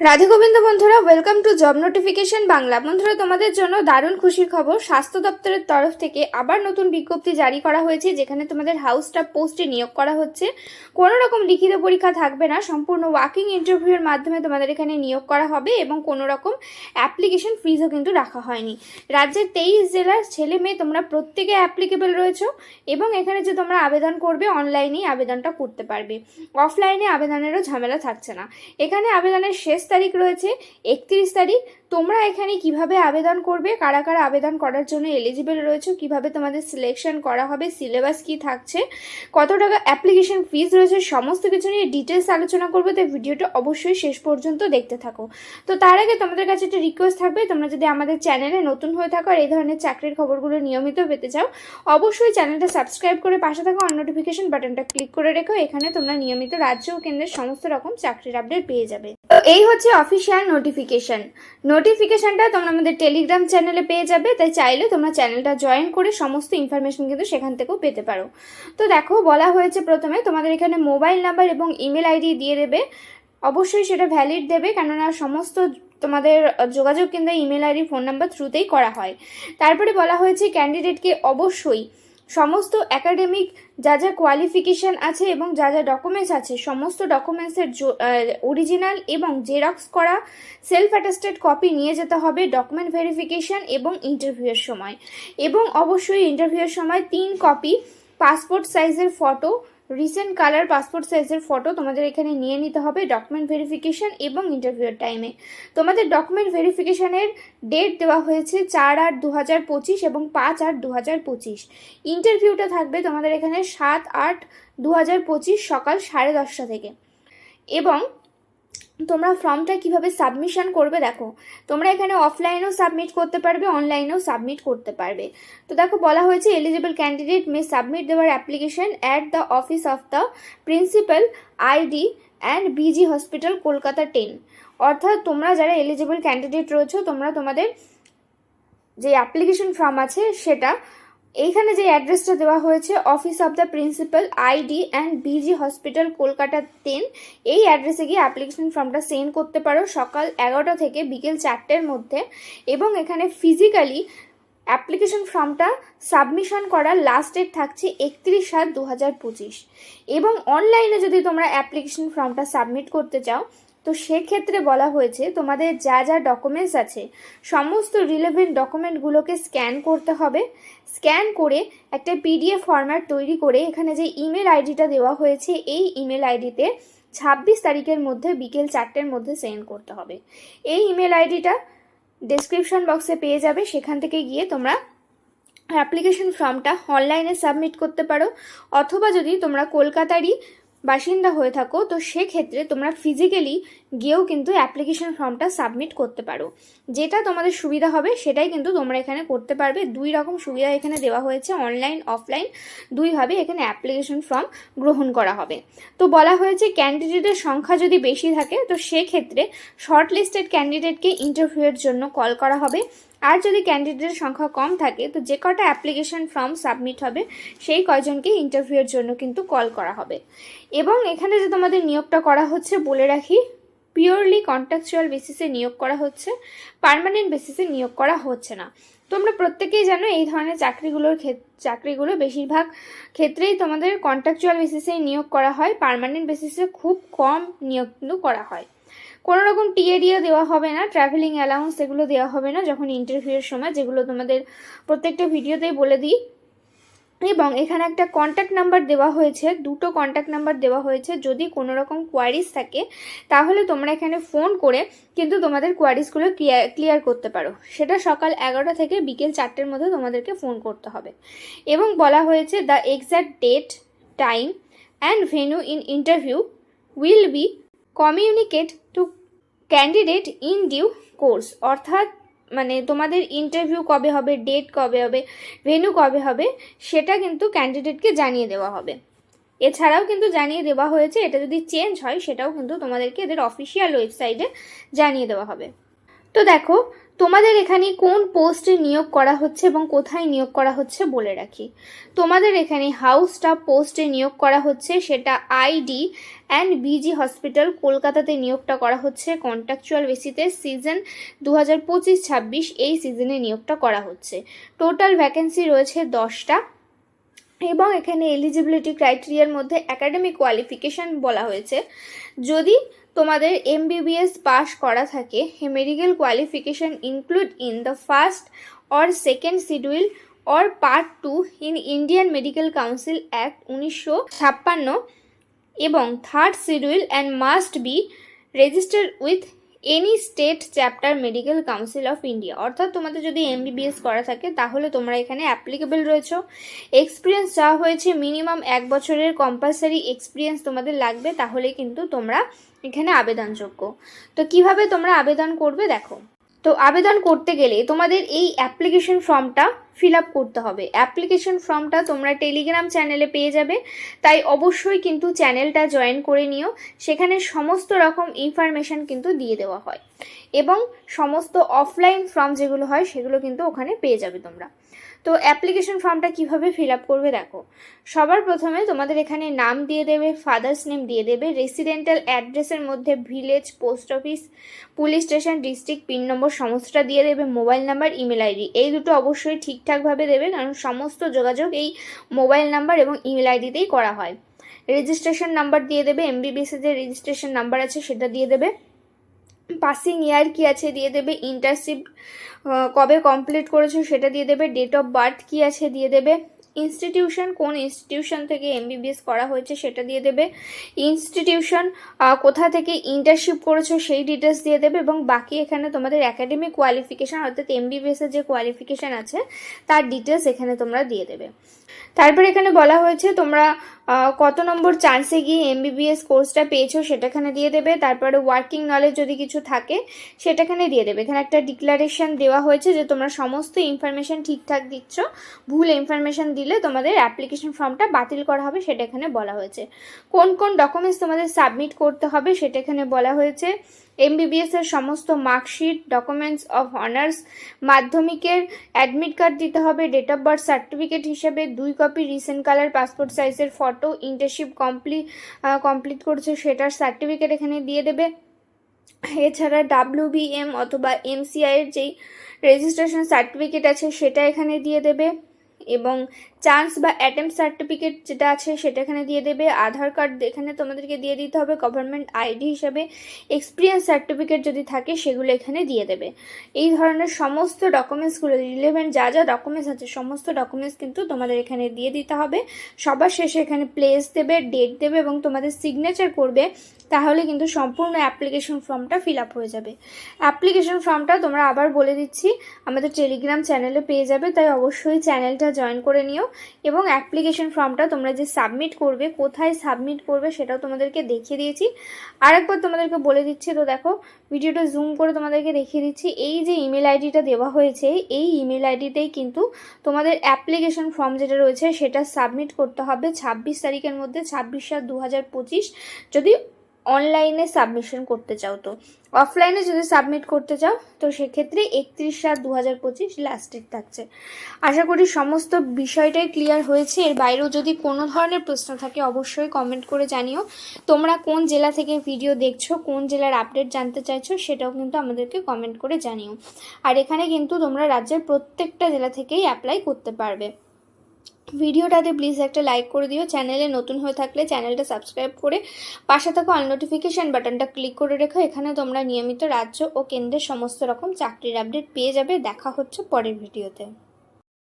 রাধে গোবিন্দ বন্ধুরা welcome to job notification Bangla. বন্ধুরা, তোমাদের জন্য দারুণ খুশির খবর। স্বাস্থ্য দপ্তরের তরফ থেকে আবার নতুন বিজ্ঞপ্তি জারি করা হয়েছে, যেখানে তোমাদের হাউস স্টাফ পোস্টে নিয়োগ করা হচ্ছে। কোনো রকম লিখিত পরীক্ষা থাকবে না, সম্পূর্ণ ওয়াকিং ইন্টারভিউয়ের মাধ্যমে তোমাদের এখানে নিয়োগ করা হবে এবং কোনো রকম অ্যাপ্লিকেশন ফিজও কিন্তু রাখা হয়নি। রাজ্যের তেইশ জেলার ছেলে মেয়ে, তোমরা প্রত্যেকে অ্যাপ্লিকেবল রয়েছো এবং এখানে যে তোমরা আবেদন করবে অনলাইনেই আবেদনটা করতে পারবে। অফলাইনে আবেদনেরও ঝামেলা থাকছে না। এখানে আবেদনের শেষ তারিখ রয়েছে, একত্রিশ তারিখ। তোমরা এখানে কীভাবে আবেদন করবে, কারা কারা আবেদন করার জন্য এলিজিবল রয়েছে, কীভাবে তোমাদের সিলেকশন করা হবে সিলেবাস কি থাকছে, কত টাকা অ্যাপ্লিকেশন ফিস রয়েছে, সমস্ত কিছু নিয়ে ডিটেলস আলোচনা করব। তাই ভিডিওটা অবশ্যই শেষ পর্যন্ত দেখতে থাকো। তো তার আগে তোমাদের কাছে একটা রিকোয়েস্ট থাকবে, তোমরা যদি আমাদের চ্যানেলে নতুন হয়ে থাকো আর এই ধরনের চাকরির খবরগুলো নিয়মিত পেতে চাও, অবশ্যই চ্যানেলটা সাবস্ক্রাইব করে পাশে থাকা অন নোটিফিকেশন বাটনটা ক্লিক করে রেখো, এখানে তোমরা নিয়মিত রাজ্য ও কেন্দ্রের সমস্ত রকম চাকরির আপডেট পেয়ে যাবে। এই হচ্ছে অফিসিয়াল নোটিফিকেশন নোটিফিকেশনটা তোমরা আমাদের টেলিগ্রাম চ্যানেলে পেয়ে যাবে, তাই চাইলে তোমরা চ্যানেলটা জয়েন করে সমস্ত ইনফরমেশন কিন্তু সেখান থেকেও পেতে পারো। তো দেখো, বলা হয়েছে প্রথমে, তোমাদের এখানে মোবাইল নাম্বার এবং ইমেল আইডি দিয়ে দেবে। অবশ্যই সেটা ভ্যালিড দেবে, কেননা সমস্ত তোমাদের যোগাযোগ কিন্তু ইমেল আইডি ফোন নাম্বার থ্রুতেই করা হয়। তারপরে বলা হয়েছে ক্যান্ডিডেটকে অবশ্যই সমস্ত একাডেমিক যা যা কোয়ালিফিকেশান আছে এবং যা যা ডকুমেন্টস আছে, সমস্ত ডকুমেন্টসের অরিজিনাল এবং জেরক্স করা সেলফ অ্যাটাস্টেড কপি নিয়ে যেতে হবে ডকুমেন্ট ভেরিফিকেশান এবং ইন্টারভিউয়ের সময়। এবং অবশ্যই ইন্টারভিউয়ের সময় তিন কপি পাসপোর্ট সাইজের ফটো রিসেন্ট কালার পাসপোর্ট সাইজের ফটো তোমাদের এখানে নিয়ে নিতে হবে ডকুমেন্ট ভেরিফিকেশান এবং ইন্টারভিউর টাইমে তোমাদের ডকুমেন্ট ভেরিফিকেশানের ডেট দেওয়া হয়েছে চার আট দু হাজার পঁচিশ এবং পাঁচ আট দু হাজার পঁচিশ ইন্টারভিউটা থাকবে তোমাদের এখানে সাত আট দু হাজার পঁচিশ সকাল সাড়ে দশটা থেকে। এবং তোমরা ফর্মটা কীভাবে সাবমিশন করবে দেখো, তোমরা এখানে অফলাইনেও সাবমিট করতে পারবে অনলাইনেও সাবমিট করতে পারবে। তো দেখো, বলা হয়েছে এলিজিবল ক্যান্ডিডেট মে সাবমিট দেওয়ার application at the office of the principal ID and BG hospital Kolkata ten অর্থাৎ তোমরা যারা এলিজিবল ক্যান্ডিডেট রয়েছো, তোমরা তোমাদের যে অ্যাপ্লিকেশন ফর্ম আছে, সেটা এইখানে যে অ্যাড্রেসটা দেওয়া হয়েছে office of the principal ID and BG hospital Kolkata ten এই অ্যাড্রেসে গিয়ে অ্যাপ্লিকেশন ফর্মটা সেন্ড করতে পারো সকাল এগারোটা থেকে বিকেল চারটের মধ্যে এবং এখানে ফিজিক্যালি অ্যাপ্লিকেশন ফর্মটা সাবমিশন করার লাস্ট ডেট থাকছে একত্রিশ সাত দু হাজার পঁচিশ। এবং অনলাইনে যদি তোমরা অ্যাপ্লিকেশন ফর্মটা সাবমিট করতে চাও তো সেক্ষেত্রে বলা হয়েছে, তোমাদের যা যা ডকুমেন্টস আছে, সমস্ত রিলেভেন্ট ডকুমেন্টগুলোকে স্ক্যান করতে হবে। স্ক্যান করে একটা পিডিএফ ফরম্যাট তৈরি করে এখানে যে ইমেল আইডিটা দেওয়া হয়েছে, এই ইমেল আইডিতে ছাব্বিশ তারিখের মধ্যে বিকেল চারটের মধ্যে সেন্ড করতে হবে। এই ইমেল আইডিটা ডেসক্রিপশন বক্সে পেয়ে যাবে, সেখান থেকে গিয়ে তোমরা অ্যাপ্লিকেশন ফর্মটা অনলাইনে সাবমিট করতে পারো। অথবা যদি তোমরা কলকাতারই বাসিন্দা হয়ে থাকো, তো সেক্ষেত্রে তোমরা ফিজিক্যালি গিয়েও কিন্তু অ্যাপ্লিকেশন ফর্মটা সাবমিট করতে পারো। যেটা তোমাদের সুবিধা হবে, সেটাই কিন্তু তোমরা এখানে করতে পারবে। দুই রকম সুবিধা এখানে দেওয়া হয়েছে অনলাইন অফলাইন দুইভাবে এখানে অ্যাপ্লিকেশন ফর্ম গ্রহণ করা হবে। তো বলা হয়েছে ক্যান্ডিডেটের সংখ্যা যদি বেশি থাকে, তো সেক্ষেত্রে শর্ট লিস্টেড ক্যান্ডিডেটকে ইন্টারভিউয়ের জন্য কল করা হবে। আর যদি ক্যান্ডিডেটের সংখ্যা কম থাকে, তো যে কটা অ্যাপ্লিকেশন ফর্ম সাবমিট হবে, সেই কয়জনকে ইন্টারভিউয়ের জন্য কিন্তু কল করা হবে। এবং এখানে যে তোমাদের নিয়োগটা করা হচ্ছে, বলে রাখি পিওরলি কন্ট্রাকচুয়াল বেসিসে নিয়োগ করা হচ্ছে পারমানেন্ট বেসিসে নিয়োগ করা হচ্ছে না। তোমরা প্রত্যেকেই জানো, এই ধরনের চাকরিগুলোর চাকরিগুলো বেশিরভাগ ক্ষেত্রেই তোমাদের কন্ট্রাকচুয়াল বেসিসেই নিয়োগ করা হয় পারমানেন্ট বেসিসে খুব কম নিয়োগ করা হয়। কোনো রকম টিএডিও দেওয়া হবে না ট্রাভেলিং অ্যালাউন্স এগুলো দেওয়া হবে না যখন ইন্টারভিউয়ের সময়, যেগুলো তোমাদের প্রত্যেকটা ভিডিওতেই বলে দিই। এবং এখানে একটা কন্ট্যাক্ট নাম্বার দেওয়া হয়েছে, দুটো কন্ট্যাক্ট নাম্বার দেওয়া হয়েছে, যদি কোনো রকম কোয়ারিজ থাকে, তাহলে তোমরা এখানে ফোন করে কিন্তু তোমাদের কোয়ারিজগুলো ক্লিয়ার ক্লিয়ার করতে পারো। সেটা সকাল এগারোটা থেকে বিকেল চারটের মধ্যে তোমাদেরকে ফোন করতে হবে। এবং বলা হয়েছে the exact date time and venue in interview will be communicate candidate in due course অর্থাৎ মানে তোমাদের ইন্টারভিউ কবে হবে ডেট কবে হবে ভেনু কবে হবে, সেটা কিন্তু ক্যান্ডিডেটকে জানিয়ে দেওয়া হবে। এছাড়াও কিন্তু জানিয়ে দেওয়া হয়েছে, এটা যদি চেঞ্জ হয়, সেটাও কিন্তু তোমাদেরকে এদের অফিসিয়াল ওয়েবসাইটে জানিয়ে দেওয়া হবে। তো দেখো তোমাদের এখানে কোন পোস্টে নিয়োগ করা হচ্ছে এবং কোথায় নিয়োগ করা হচ্ছে বলে রাখি। তোমাদের এখানে হাউস স্টাফ পোস্টে নিয়োগ করা হচ্ছে, সেটা আইডি অ্যান্ড বিজি হসপিটাল কলকাতাতে নিয়োগটা করা হচ্ছে। কন্ট্রাকচুয়াল বেসিতে সিজন দু হাজার পঁচিশ ছাব্বিশ এই সিজনে নিয়োগটা করা হচ্ছে। টোটাল ভ্যাকেন্সি রয়েছে দশটা এবং এখানে এলিজিবিলিটি ক্রাইটেরিয়ার মধ্যে একাডেমিক কোয়ালিফিকেশন বলা হয়েছে। যদি তোমাদের এমবিবিএস পাশ করা থাকে। Medical qualification include in the first or second schedule or part two in Indian medical council act উনিশশো ছাপ্পান্ন এবং third schedule and must be registered with any state chapter medical council of India অর্থাৎ তোমাদের যদি MBBS করা থাকে, তাহলে তোমরা এখানে অ্যাপ্লিকেবল রয়েছ। এক্সপিরিয়েন্স যা হয়েছে মিনিমাম এক বছরের কম্পালসারি এক্সপিরিয়েন্স তোমাদের লাগবে তাহলে কিন্তু তোমরা এখানে আবেদনযোগ্য। তো কীভাবে তোমরা আবেদন করবে, দেখো। তো আবেদন করতে গেলে তোমাদের এই অ্যাপ্লিকেশন ফর্মটা ফিল আপ করতে হবে। অ্যাপ্লিকেশন ফর্মটা তোমরা টেলিগ্রাম চ্যানেলে পেয়ে যাবে। তাই অবশ্যই কিন্তু চ্যানেলটা জয়েন করে নিও। সেখানে সমস্ত রকম ইনফরমেশান কিন্তু দিয়ে দেওয়া হয়। এবং সমস্ত অফলাইন ফর্ম যেগুলো হয়, সেগুলো কিন্তু ওখানে পেয়ে যাবে তোমরা। তো অ্যাপ্লিকেশন ফর্মটা কীভাবে ফিল আপ করবে দেখো। সবার প্রথমে তোমাদের এখানে নাম দিয়ে দেবে ফাদার্স নেম দিয়ে দেবে রেসিডেন্টাল অ্যাড্রেসের মধ্যে village post office police station district pin number সমস্তটা দিয়ে দেবে মোবাইল নাম্বার ইমেল আইডি এই দুটো অবশ্যই ঠিকঠাকভাবে দেবে, কারণ সমস্ত যোগাযোগ এই মোবাইল নাম্বার এবং ইমেল আইডিতেই করা হয়। রেজিস্ট্রেশন নাম্বার দিয়ে দেবে এমবিবিএস এর যে রেজিস্ট্রেশন নাম্বার আছে সেটা দিয়ে দেবে। পাসিং ইয়ার কি আছে দিয়ে দেবে ইন্টারশিপ কবে কমপ্লিট করেছ সেটা দিয়ে দেবে ডেট অফ বার্থ কি আছে দিয়ে দেবে ইনস্টিটিউশন, কোন ইনস্টিটিউশন থেকে এমবিবিএস করা হয়েছে সেটা দিয়ে দেবে। ইনস্টিটিউশন কোথা থেকে ইন্টার্নশিপ করেছ সেই ডিটেলস দিয়ে দেবে এবং বাকি এখানে তোমাদের একাডেমিক কোয়ালিফিকেশান অর্থাৎ এমবিবিএস এর যে কোয়ালিফিকেশান আছে, তার ডিটেলস এখানে তোমরা দিয়ে দেবে। তারপর এখানে বলা হয়েছে, তোমরা কত নম্বর চান্সে গিয়ে এমবিবিএস কোর্সটা পেয়েছ সেটাখানে দিয়ে দেবে। তারপরে ওয়ার্কিং নলেজ যদি কিছু থাকে, সেটাখানে দিয়ে দেবে। এখানে একটা ডিক্লারেশন দেওয়া হয়েছে যে তোমরা সমস্ত ইনফরমেশন ঠিকঠাক দিচ্ছ, ভুল ইনফরমেশন দিলে তোমাদের অ্যাপ্লিকেশন ফর্মটা বাতিল করা হবে, সেটা এখানে বলা হয়েছে। কোন কোন ডকুমেন্টস তোমাদের সাবমিট করতে হবে, সেটা এখানে বলা হয়েছে। এমবিবিএস এর সমস্ত মার্কশিট ডকুমেন্টস অফ অনার্স মাধ্যমিকের অ্যাডমিট কার্ড দিতে হবে ডেট অফ বার্থ সার্টিফিকেট হিসেবে, দুই কপি রিসেন্ট কালার পাসপোর্ট সাইজের ফটো ইন্টারশিপ কমপ্লিট কমপ্লিট করেছে, সেটার সার্টিফিকেট এখানে দিয়ে দেবে। এছাড়া ডাব্লিউবিএম অথবা এমসিআই এর যেই রেজিস্ট্রেশন সার্টিফিকেট আছে, সেটা এখানে দিয়ে দেবে। এবং চান্স বা অ্যাটেম্প সার্টিফিকেট যেটা আছে সেটা এখানে দিয়ে দেবে। আধার কার্ড এখানে তোমাদেরকে দিয়ে দিতে হবে। গভর্নমেন্ট আইডি হিসাবে এক্সপিরিয়েন্স সার্টিফিকেট যদি থাকে সেগুলো এখানে দিয়ে দেবে। এই ধরনের সমস্ত ডকুমেন্টসগুলো রিলেভেন্ট যা যা ডকুমেন্টস আছে, সমস্ত ডকুমেন্টস কিন্তু তোমাদের এখানে দিয়ে দিতে হবে। সবার শেষে এখানে প্লেস দেবে, ডেট দেবে এবং তোমাদের সিগনেচার করবে। তাহলে কিন্তু সম্পূর্ণ অ্যাপ্লিকেশন ফর্মটা ফিল আপ হয়ে যাবে। অ্যাপ্লিকেশন ফর্মটা তোমরা আবার বলে দিচ্ছি, আমাদের টেলিগ্রাম চ্যানেলে পেয়ে যাবে। তাই অবশ্যই চ্যানেলটা জয়েন করে নিও। এবং অ্যাপ্লিকেশন ফর্মটা তোমরা যে সাবমিট করবে, কোথায় সাবমিট করবে সেটাও তোমাদেরকে দেখিয়ে দিয়েছি। আরেকবার তোমাদেরকে বলে দিচ্ছি, তো দেখো, ভিডিওটা জুম করে তোমাদেরকে দেখিয়ে দিচ্ছি। এই যে ইমেল আইডিটা দেওয়া হয়েছে, এই ইমেল আইডিতেই কিন্তু তোমাদের অ্যাপ্লিকেশন ফর্ম যেটা রয়েছে সেটা সাবমিট করতে হবে ছাব্বিশ তারিখের মধ্যে, ছাব্বিশ সাত দু যদি অনলাইনে সাবমিশন করতে চাও তো। অফলাইনে যদি সাবমিট করতে চাও, তো সেক্ষেত্রে একত্রিশ সাত দু হাজার পঁচিশ লাস্ট ডেট থাকছে। আশা করি সমস্ত বিষয়টাই ক্লিয়ার হয়েছে। এর বাইরেও যদি কোনো ধরনের প্রশ্ন থাকে, অবশ্যই কমেন্ট করে জানিও। তোমরা কোন জেলা থেকে ভিডিও দেখছ, কোন জেলার আপডেট জানতে চাইছো, সেটাও কিন্তু আমাদেরকে কমেন্ট করে জানিও। আর এখানে কিন্তু তোমরা রাজ্যের প্রত্যেকটা জেলা থেকেই অ্যাপ্লাই করতে পারবে। ভিডিওটাতে প্লিজ একটা লাইক করে দিও। চ্যানেলে নতুন হয়ে থাকলে চ্যানেলটা সাবস্ক্রাইব করে পাশে থাকা অল নোটিফিকেশান বাটনটা ক্লিক করে রেখো। এখানে তোমরা নিয়মিত রাজ্য ও কেন্দ্রের সমস্ত রকম চাকরির আপডেট পেয়ে যাবে। দেখা হচ্ছে পরের ভিডিওতে